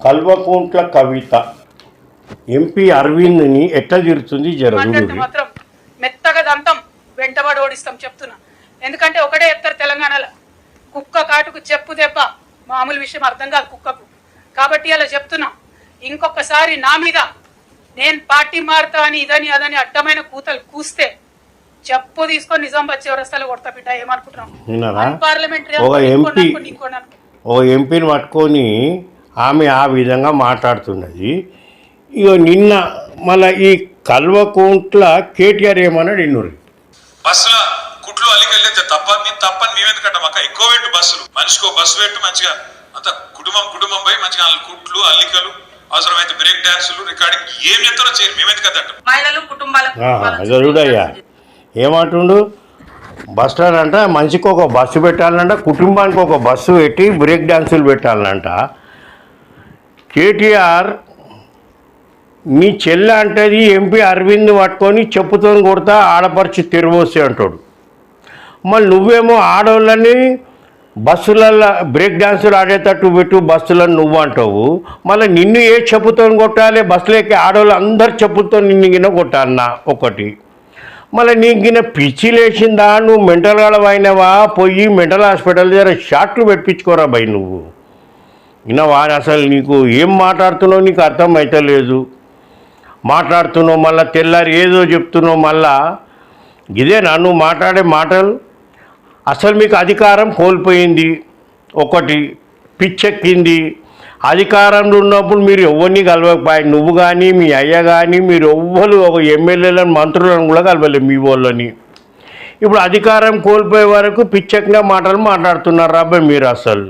Kalvakuntla Kavitha MP అరవింద్ని ఎట్లా తీరుతుంది జరుగుతుంది మాత్రం మెత్తగా దంతం వెంటబడి ఓడిస్తాం చెప్తున్నా. ఎందుకంటే ఒకటే చెప్తారు తెలంగాణలో కుక్క కాటుకు చెప్పు దెబ్బ. మామూలు విషయం అర్థం కాదు కుక్కకు. కాబట్టి అలా చెప్తున్నా. ఇంకొకసారి నా మీద నేను పార్టీ మారుతా అని ఇదని అదని అడ్డమైన కూతలు కూస్తే చెప్పు తీసుకొని నిజామాబాద్ చివరస్తాలో కొడతా బిడ్డ ఏమనుకుంటున్నాం? పార్లమెంటరీ ఎంపీ ఓ ఎంపీని పట్టుకొని ఆమె ఆ విధంగా మాట్లాడుతున్నది. ఇక నిన్న మళ్ళీ ఈ కల్వకుంట్ల కేటీఆర్ ఏమన్నాడు? ఇన్నూరి. బస్సుల కుట్లు అల్లికెళ్ళితే తప్ప మేము తప్ప మేమెందుకంటాం అక్క. ఎక్కువ పెట్టు బస్సులు. మనిషికి ఒక బస్సు పెట్టు మంచిగా. అంత కుటుంబం కుటుంబం పోయి మంచిగా వాళ్ళ కుట్లు అల్లికలు అవసరమైతే బ్రేక్ డాన్సులు రికార్డింగ్ ఏం చేస్తారో చేయరు. మేమెందుకు అదంటాం మహిళలు కుటుంబాలకు చూడయ్యా ఏమంటుండు? బస్ స్టాండ్ అంట మనిషికి ఒక బస్సు పెట్టాలంట కుటుంబానికి ఒక బస్సు పెట్టి బ్రేక్ డాన్సులు పెట్టాలంట. కేటీఆర్ మీ చెల్లె అంటది ఎంపీ అరవింద్ పట్టుకొని చెప్పుతో కొడతా ఆడపరిచి తిరగొస్తే అంటాడు. మళ్ళీ నువ్వేమో ఆడవాళ్ళని బస్సులలో బ్రేక్ డాన్సులు ఆడేటట్టు పెట్టు బస్సులను నువ్వు అంటావు. మళ్ళీ నిన్ను ఏ చెప్పుతో కొట్టాలి బస్సులోకి ఆడవాళ్ళు అందరు చెప్పుతో నిన్ను గిన కొట్టాలన్నా ఒకటి. మళ్ళీ నీకు గిన పిచ్చి లేచిందా నువ్వు మెంటల్ గడవైనవా పోయి మెంటల్ హాస్పిటల్ దగ్గర షాట్లు పెట్టించుకోరా భయ్ నువ్వు. వాడు అసలు నీకు ఏం మాట్లాడుతున్నావు నీకు అర్థం అవుతలేదు మాట్లాడుతున్నావు మళ్ళీ తెల్లారి ఏదో చెప్తున్నావు మళ్ళా. ఇదే నన్ను మాట్లాడే మాటలు అసలు మీకు అధికారం కోల్పోయింది. ఒకటి పిచ్చెక్కింది. అధికారంలో ఉన్నప్పుడు మీరు ఎవరిని కలవకపోయి నువ్వు కానీ మీ అయ్య కానీ మీరు ఎవ్వరు ఒక ఎమ్మెల్యేలను మంత్రులను కూడా కలవలేదు మీ వాళ్ళని. ఇప్పుడు అధికారం కోల్పోయే వరకు పిచ్చెక్కిన మాటలు మాట్లాడుతున్నారు రాబాయ్ మీరు అసలు?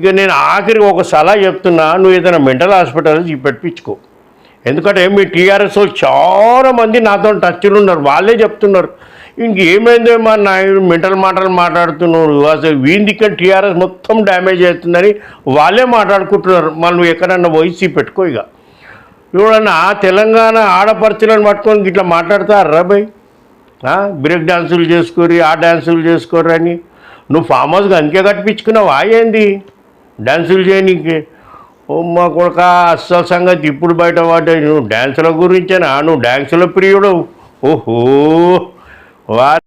ఇక నేను ఆఖరికి ఒక సలహా చెప్తున్నా నువ్వు ఏదైనా మెంటల్ హాస్పిటల్ పెట్టించుకో. ఎందుకంటే మీ టీఆర్ఎస్ చాలామంది చాలా మంది నాతో టచ్లు ఉన్నారు వాళ్ళే చెప్తున్నారు. ఇంకేమైందో మా నాయుడు మెంటల్ మాటలు మాట్లాడుతున్నావు అసలు వీందికని టీఆర్ఎస్ మొత్తం డ్యామేజ్ అవుతుందని వాళ్ళే మాట్లాడుకుంటున్నారు. మనం నువ్వు ఎక్కడన్నా పోయి పెట్టుకో ఇక. ఎవడన్నా తెలంగాణ ఆడపరచులను పట్టుకొని ఇట్లా మాట్లాడతారు రాబాయ్ బ్రేక్ డ్యాన్సులు చేసుకోరి ఆ డ్యాన్సులు చేసుకోరు అని. నువ్వు ఫామ్ హౌస్గా అంకే కట్టించుకున్నావు ఏంది? డ్యాన్సులు చేయనీకి. మా కొడుక అస్సలు సంగతి ఇప్పుడు బయట వాటే నువ్వు డ్యాన్సుల గురించేనా? నువ్వు డ్యాన్సుల ప్రియుడు. ఓహో. వా